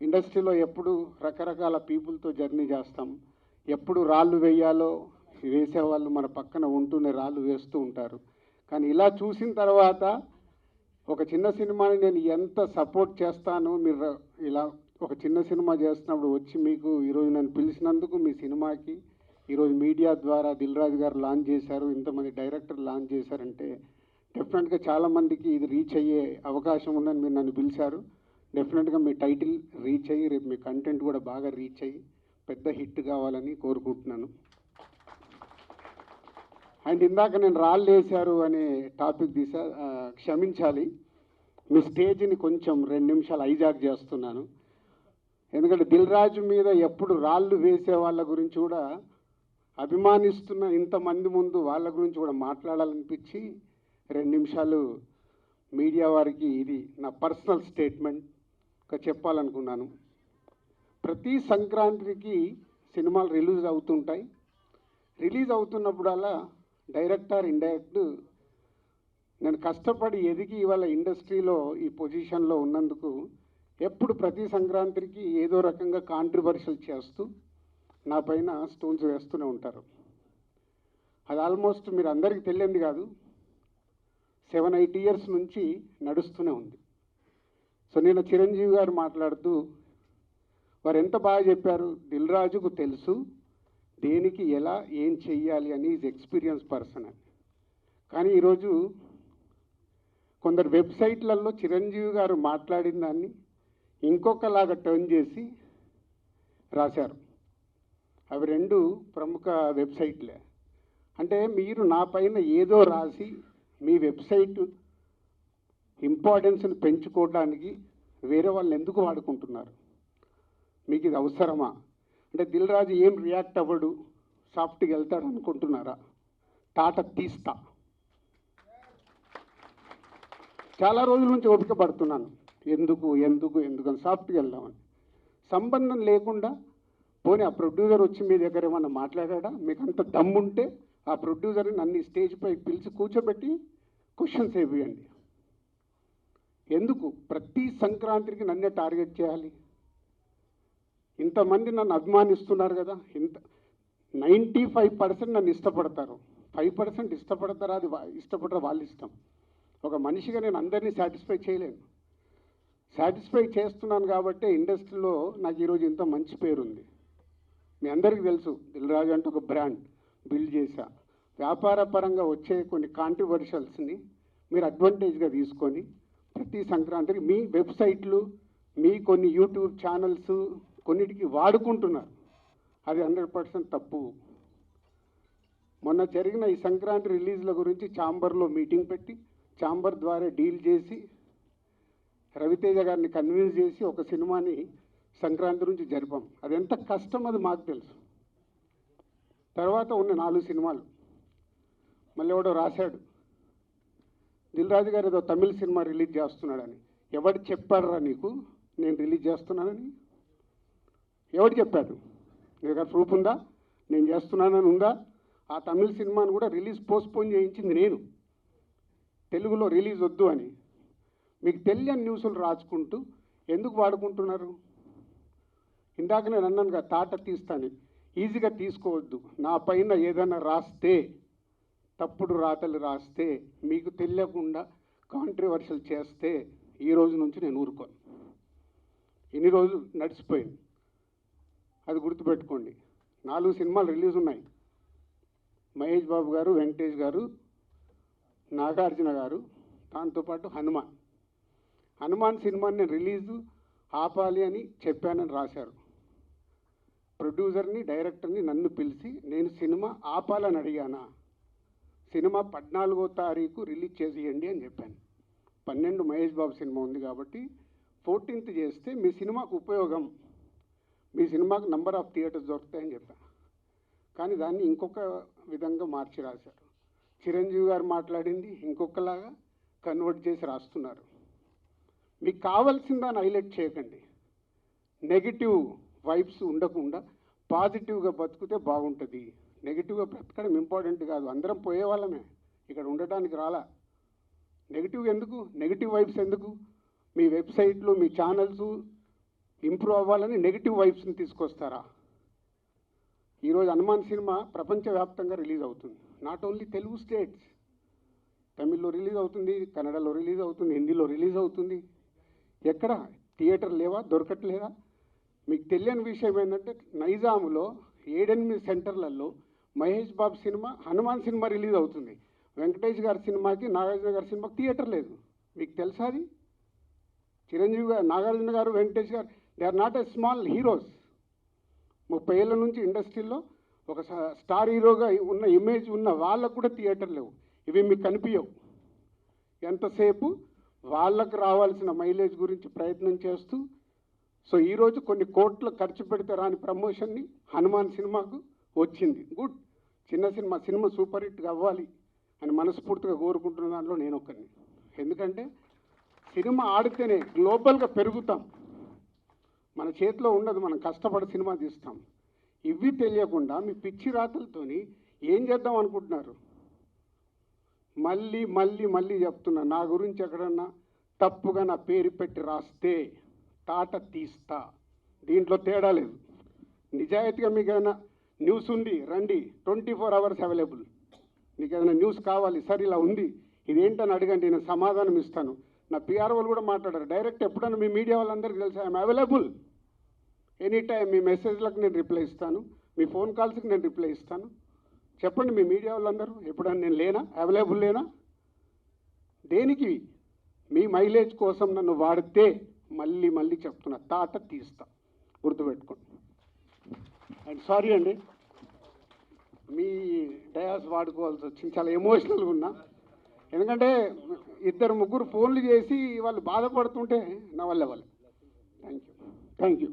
ఇండస్ట్రీలో ఎప్పుడు రకరకాల పీపుల్తో జర్నీ చేస్తాం. ఎప్పుడు రాళ్ళు వేయాలో వేసేవాళ్ళు మన పక్కన ఉంటూనే రాళ్ళు వేస్తూ ఉంటారు. కానీ ఇలా చూసిన తర్వాత ఒక చిన్న సినిమాని నేను ఎంత సపోర్ట్ చేస్తాను మీరు ఇలా ఒక చిన్న సినిమా చేస్తున్నప్పుడు వచ్చి మీకు ఈరోజు నన్ను పిలిచినందుకు మీ సినిమాకి ఈరోజు మీడియా ద్వారా దిల్ రాజు గారు లాంచ్ చేశారు ఇంతమంది డైరెక్టర్ లాంచ్ చేశారంటే డెఫినెట్గా చాలామందికి ఇది రీచ్ అయ్యే అవకాశం ఉందని మీరు నన్ను పిలిచారు. డెఫినెట్గా మీ టైటిల్ రీచ్ అయ్యి రేపు మీ కంటెంట్ కూడా బాగా రీచ్ అయ్యి పెద్ద హిట్ కావాలని కోరుకుంటున్నాను. అండ్ ఇందాక నేను రాళ్ళు వేశారు అనే టాపిక్ తీసా క్షమించాలి. మీ స్టేజ్ని కొంచెం రెండు నిమిషాలు హైజాక్ చేస్తున్నాను. ఎందుకంటే దిల్ రాజు మీద ఎప్పుడు రాళ్ళు వేసే వాళ్ళ గురించి కూడా అభిమానిస్తున్న ఇంతమంది ముందు వాళ్ళ గురించి కూడా మాట్లాడాలనిపించి రెండు నిమిషాలు మీడియా వారికి ఇది నా పర్సనల్ స్టేట్మెంట్ చెప్పాలనుకున్నాను. ప్రతి సంక్రాంతికి సినిమాలు రిలీజ్ అవుతుంటాయి. రిలీజ్ అవుతున్నప్పుడల్లా డైరెక్టర్ ఇండైరెక్ట్ నేను కష్టపడి ఎదిగి ఇవాళ ఇండస్ట్రీలో ఈ పొజిషన్లో ఉన్నందుకు ఎప్పుడు ప్రతి సంక్రాంతికి ఏదో రకంగా కాంట్రవర్షియల్ చేస్తూ నా పైన స్టోన్స్ వేస్తూనే ఉంటారు. అది ఆల్మోస్ట్ మీరు అందరికీ తెలియంది కాదు. సెవెన్ ఎయిట్ ఇయర్స్ నుంచి నడుస్తూనే ఉంది. సో నేను చిరంజీవి గారు మాట్లాడుతూ వారు ఎంత బాగా చెప్పారు? దిల్ రాజుకు తెలుసు. దేనికి ఎలా ఏం చెయ్యాలి అని ఈజ్ ఎక్స్పీరియన్స్ పర్సన్ అని. కానీ ఈరోజు కొందరు వెబ్సైట్లలో చిరంజీవి గారు మాట్లాడిన దాన్ని ఇంకొకలాగా టర్న్ చేసి రాశారు. అవి రెండు ప్రముఖ వెబ్సైట్లే. అంటే మీరు నా పైన ఏదో రాసి మీ వెబ్సైట్ ఇంపార్టెన్స్ని పెంచుకోవడానికి వేరే వాళ్ళని ఎందుకు వాడుకుంటున్నారు? మీకు ఇది అవసరమా? అంటే దిల్ రాజు ఏం రియాక్ట్ అవ్వడు? సాఫ్ట్గా వెళ్తాడు అనుకుంటున్నారా? తాట తీస్తా. చాలా రోజుల నుంచి ఓపిక పడుతున్నాను. ఎందుకు ఎందుకు ఎందుకు అని సాఫ్ట్గా వెళ్దామని. సంబంధం లేకుండా పోనీ ఆ ప్రొడ్యూసర్ వచ్చి మీ దగ్గర ఏమన్నా మాట్లాడా మీకు అంత దమ్ముంటే ఆ ప్రొడ్యూసర్ని నన్ను స్టేజ్ పై పిలిచి కూర్చోబెట్టి క్వశ్చన్స్ వేయండి ఎందుకు? ప్రతి సంక్రాంతికి నన్నే టార్గెట్ చేయాలి. ఇంతమంది నన్ను అభిమానిస్తున్నారు కదా ఇంత నైంటీ ఫైవ్ పర్సెంట్ నన్ను ఇష్టపడతారు. ఫైవ్ పర్సెంట్ ఇష్టపడతారా? అది ఇష్టపడరా వాళ్ళ ఇష్టం. ఒక మనిషిగా నేను అందరినీ సాటిస్ఫై చేయలేను. సాటిస్ఫై చేస్తున్నాను కాబట్టి ఇండస్ట్రీలో నాకు ఈరోజు ఇంత మంచి పేరు ఉంది మీ అందరికీ తెలుసు దిల్రాజు అంటే ఒక బ్రాండ్ బిల్డ్ చేశా. వ్యాపార పరంగా వచ్చే కొన్ని కాంట్రవర్షియల్స్ని మీరు అడ్వాంటేజ్గా తీసుకొని ప్రతి సంక్రాంతికి మీ వెబ్సైట్లు మీ కొన్ని యూట్యూబ్ ఛానల్స్ కొన్నిటికి వాడుకుంటున్నారు. అది హండ్రెడ్ పర్సెంట్ తప్పు. మొన్న జరిగిన ఈ సంక్రాంతి రిలీజ్ల గురించి ఛాంబర్లో మీటింగ్ పెట్టి ఛాంబర్ ద్వారా డీల్ చేసి రవితేజ గారిని కన్విన్స్ చేసి ఒక సినిమాని సంక్రాంతి నుంచి జరిపాం. అది ఎంత కష్టం అది మాకు తెలుసు. తర్వాత ఉన్న నాలుగు సినిమాలు. మళ్ళీ ఎవడో రాశాడు. రాజు గారు ఏదో తమిళ సినిమా రిలీజ్ చేస్తున్నాడని. ఎవడు చెప్పాడరా నీకు? నేను రిలీజ్ చేస్తున్నానని. ఎవడు చెప్పాడు? నీ దగ్గర ప్రూఫ్ ఉందా? నేను చేస్తున్నానని ఉందా? ఆ తమిళ సినిమాను కూడా రిలీజ్ పోస్ట్పోన్ చేయించింది నేను. తెలుగులో రిలీజ్ వద్దు అని. మీకు తెలియని న్యూస్లు రాసుకుంటూ ఎందుకు వాడుకుంటున్నారు? ఇందాక నేను అన్నాను కదా తాట తీస్తాను ఈజీగా తీసుకోవద్దు. నా పైన ఏదైనా రాస్తే తప్పుడు రాతలు రాస్తే మీకు తెలియకుండా కాంట్రవర్షియల్ చేస్తే ఈ రోజు నుంచి నేను ఊరుకోను. ఇన్ని రోజులు నడిచిపోయింది. అది గుర్తుపెట్టుకోండి. నాలుగు సినిమాలు రిలీజ్ ఉన్నాయి. మహేష్ బాబు గారు వెంకటేష్ గారు నాగార్జున గారు దాంతోపాటు హనుమాన్. హనుమాన్ సినిమాని నేను రిలీజు ఆపాలి అని చెప్పానని రాశారు. ప్రొడ్యూసర్ని డైరెక్టర్ని నన్ను పిలిచి నేను సినిమా ఆపాలని అడిగానా? సినిమా పద్నాలుగో తారీఖు రిలీజ్ చేసేయండి అని చెప్పాను. పన్నెండు మహేష్ బాబు సినిమా ఉంది కాబట్టి ఫోర్టీన్త్ చేస్తే మీ సినిమాకు ఉపయోగం. మీ సినిమాకు నంబర్ ఆఫ్ థియేటర్స్ దొరుకుతాయని చెప్పాను కానీ దాన్ని ఇంకొక విధంగా మార్చి రాశారు. చిరంజీవి గారు మాట్లాడింది ఇంకొకలాగా కన్వర్ట్ చేసి రాస్తున్నారు. మీకు కావాల్సిన దాన్ని హైలైట్ చేయకండి. నెగిటివ్ వైబ్స్ ఉండకుండా పాజిటివ్గా బతికితే బాగుంటుంది. నెగిటివ్గా బ్రతకడం ఇంపార్టెంట్ కాదు. అందరం పోయే వాళ్ళమే ఇక్కడ ఉండటానికి రాలా. నెగిటివ్ ఎందుకు? నెగిటివ్ వైబ్స్ ఎందుకు? మీ వెబ్సైట్లు మీ ఛానల్స్ ఇంప్రూవ్ అవ్వాలని నెగిటివ్ వైబ్స్ని తీసుకొస్తారా? ఈరోజు హనుమాన్ సినిమా ప్రపంచవ్యాప్తంగా రిలీజ్ అవుతుంది. నాట్ ఓన్లీ తెలుగు స్టేట్స్ తమిళ్ళో రిలీజ్ అవుతుంది కన్నడలో రిలీజ్ అవుతుంది హిందీలో రిలీజ్ అవుతుంది. ఎక్కడ? థియేటర్ లేవా? దొరకట్లేదా? మీకు తెలియని విషయం ఏంటంటే నైజాములో ఏడెనిమిది సెంటర్లలో Mahesh Babu cinema Hanuman cinema release అవుతుంది. వెంకటేష్ గారి సినిమాకి నాగార్జున గారి సినిమాకి థియేటర్ లేదు. మీకు తెలుసా అది? చిరంజీవి గారు నాగార్జున గారు వెంకటేష్ గారు they are not a small heroes. ముప్పై ఏళ్ళ నుంచి ఇండస్ట్రీలో ఒక స్టార్ హీరోగా ఉన్న ఇమేజ్ ఉన్న వాళ్ళకు కూడా థియేటర్ లేవు. ఇవి మీకు కనిపించవు ఎంతసేపు వాళ్ళకు రావాల్సిన మైలేజ్ గురించి ప్రయత్నం చేస్తూ సో ఈరోజు కొన్ని కోట్లు ఖర్చు పెడితే రాని ప్రమోషన్ని హనుమాన్ సినిమాకు వచ్చింది. గుడ్. చిన్న సినిమా సినిమా సూపర్ హిట్ అవ్వాలి అని మనస్ఫూర్తిగా కోరుకుంటున్న దాంట్లో నేను ఒక్కరిని ఎందుకంటే సినిమా ఆడితేనే గ్లోబల్గా పెరుగుతాం. మన చేతిలో ఉండదు మనం కష్టపడి సినిమా తీస్తాం. ఇవి తెలియకుండా మీ పిచ్చి రాతలతోని ఏం చేద్దాం అనుకుంటున్నారు? మళ్ళీ మళ్ళీ మళ్ళీ చెప్తున్నా నా గురించి ఎక్కడన్నా తప్పుగా నా పేరు పెట్టి రాస్తే తాట తీస్తా. దీంట్లో తేడా లేదు. నిజాయితీగా మీకు ఏమైనా న్యూస్ ఉంది రండి. Twenty four hours available. మీకు ఏదైనా న్యూస్ కావాలి సార్ ఇలా ఉంది. ఇదేంటని అడగండి నేను సమాధానం ఇస్తాను. నా పిఆర్ వాళ్ళు కూడా మాట్లాడారు. డైరెక్ట్ ఎప్పుడైనా మీ మీడియా వాళ్ళందరికీ తెలుసు? I'm available. ఎనీ టైం మీ మెసేజ్లకు నేను రిప్లై ఇస్తాను. మీ ఫోన్ కాల్స్కి నేను రిప్లై ఇస్తాను. చెప్పండి మీ మీడియా వాళ్ళందరూ. ఎప్పుడన్నా నేను లేనా? అవైలబుల్ లేనా? దేనికి? మీ మైలేజ్ కోసం నన్ను వాడితే మళ్ళీ మళ్ళీ చెప్తున్నా తాట తీస్తా. గుర్తుపెట్టుకోండి. అండ్ సారీ అండి. మీ డయాస్ వాడుకోవాల్సి వచ్చింది. చాలా ఎమోషనల్గా ఉన్నా. ఎందుకంటే ఇద్దరు ముగ్గురు ఫోన్లు చేసి వాళ్ళు బాధపడుతుంటే నా వల్ల వాళ్ళు థ్యాంక్ యూ థ్యాంక్ యూ